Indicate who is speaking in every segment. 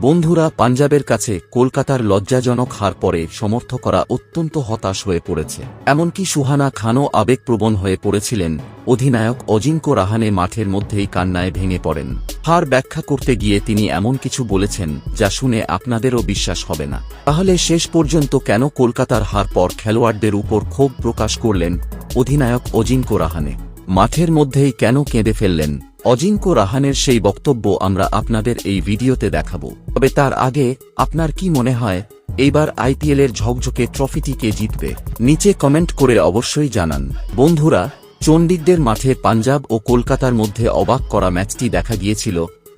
Speaker 1: বন্ধুরা পাঞ্জাবের কাছে কলকাতার লজ্জাজনক হার পরে সমর্থ করা অত্যন্ত হতাশ হয়ে পড়েছে। এমনকি সুহানা খানও আবেগপ্রবণ হয়ে পড়েছিলেন। অধিনায়ক অজিঙ্ক্য রাহানে মাঠের মধ্যেই কান্নায় ভেঙে পড়েন। হার ব্যাখ্যা করতে গিয়ে তিনি এমন কিছু বলেছেন, যা শুনে আপনাদেরও বিশ্বাস হবে না। তাহলে শেষ পর্যন্ত কেন কলকাতার হার পর খেলোয়াড়দের উপর ক্ষোভ প্রকাশ করলেন অধিনায়ক অজিঙ্ক্য রাহানে? মাঠের মধ্যেই কেন কেঁদে ফেললেন অজিঙ্ক্য রাহানের সেই বক্তব্য আমরা আপনাদের এই ভিডিওতে দেখাবো। তবে তার আগে, আপনার কি মনে হয়, এইবার আইপিএলের ঝকঝকে ট্রফিটি কে জিতবে? নিচে কমেন্ট করে অবশ্যই জানান। বন্ধুরা, চণ্ডীগড়ের মাঠে পাঞ্জাব ও কলকাতার মধ্যে অবাক করা ম্যাচটি দেখা গিয়েছিল,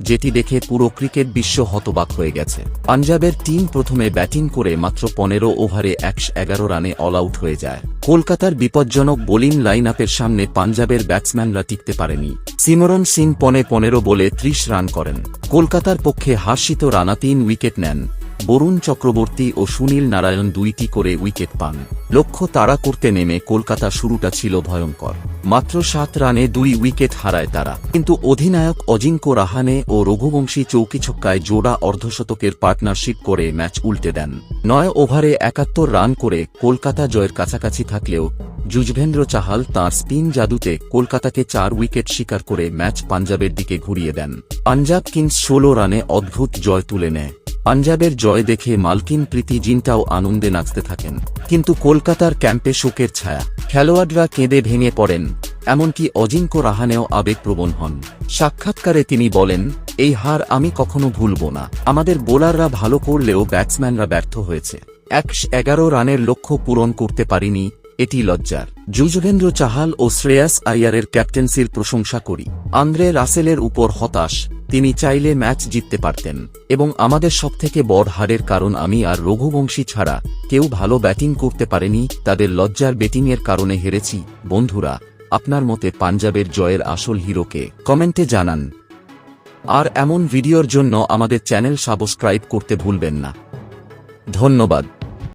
Speaker 1: যেটি দেখে পুরো ক্রিকেট বিশ্ব হতবাক হয়ে গেছে। পাঞ্জাবের টিম প্রথমে ব্যাটিং করে মাত্র পনেরো ওভারে একশো এগারো রানে অল আউট হয়ে যায়। কলকাতার বিপজ্জনক বোলিং লাইন আপের সামনে পাঞ্জাবের ব্যাটসম্যানরা টিকতে পারেনি। সিমরন সিং পনে পনেরো বলে ত্রিশ রান করেন। কলকাতার পক্ষে হাসিত রানা তিন উইকেট নেন। বরুণ চক্রবর্তী ও সুনীল নারায়ণ দুইটি করে উইকেট পান। লক্ষ্য তাড়া করতে নেমে কলকাতা শুরুটা ছিল ভয়ঙ্কর। মাত্র সাত রানে দুই উইকেট হারায় তারা। কিন্তু অধিনায়ক অজিঙ্ক্য রাহানে ও রঘুবংশী চৌকি ছক্কায় জোড়া অর্ধশতকের পার্টনারশিপ করে ম্যাচ উল্টে দেন। নয় ওভারে একাত্তর রান করে কলকাতা জয়ের কাছাকাছি থাকলেও যুজভেন্দ্র চাহাল তাঁর স্পিন জাদুতে কলকাতাকে চার উইকেট শিকার করে ম্যাচ পাঞ্জাবের দিকে ঘুরিয়ে দেন। পাঞ্জাব কিংস ষোলো রানে অদ্ভুত জয় তুলে নেয়। পাঞ্জাবের জয় দেখে মালকিন প্রীতি জিনটাও আনন্দে নাচতে থাকেন। কিন্তু কলকাতার ক্যাম্পে শোকের ছায়া, খেলোয়াড়রা কেঁদে ভেঙে পড়েন, এমনকি অজিঙ্ক্য রাহানেও আবেগপ্রবণ হন। সাক্ষাৎকারে তিনি বলেন, এই হার আমি কখনো ভুলব না। আমাদের বোলাররা ভালো করলেও ব্যাটসম্যানরা ব্যর্থ হয়েছে। একশ এগারো রানের লক্ষ্য পূরণ করতে পারিনি, এটি লজ্জার। যুজভেন্দ্র চাহাল ও শ্রেয়াস আইয়ারের ক্যাপ্টেন্সির প্রশংসা করি। আন্দ্রে রাসেলের উপর হতাশ তিনি চাইলে ম্যাচ জিততে পারতেন। এবং আমাদের সবথেকে বড় হারের কারণ আমি আর রঘুবংশী ছাড়া কেউ ভালো ব্যাটিং করতে পারেনি, তাদের লজ্জার ব্যাটিংয়ের কারণে হেরেছি। বন্ধুরা, আপনার মতে পাঞ্জাবের জয়ের আসল হিরোকে কমেন্টে জানান। আর এমন ভিডিওর জন্য আমাদের চ্যানেল সাবস্ক্রাইব করতে ভুলবেন না। ধন্যবাদ।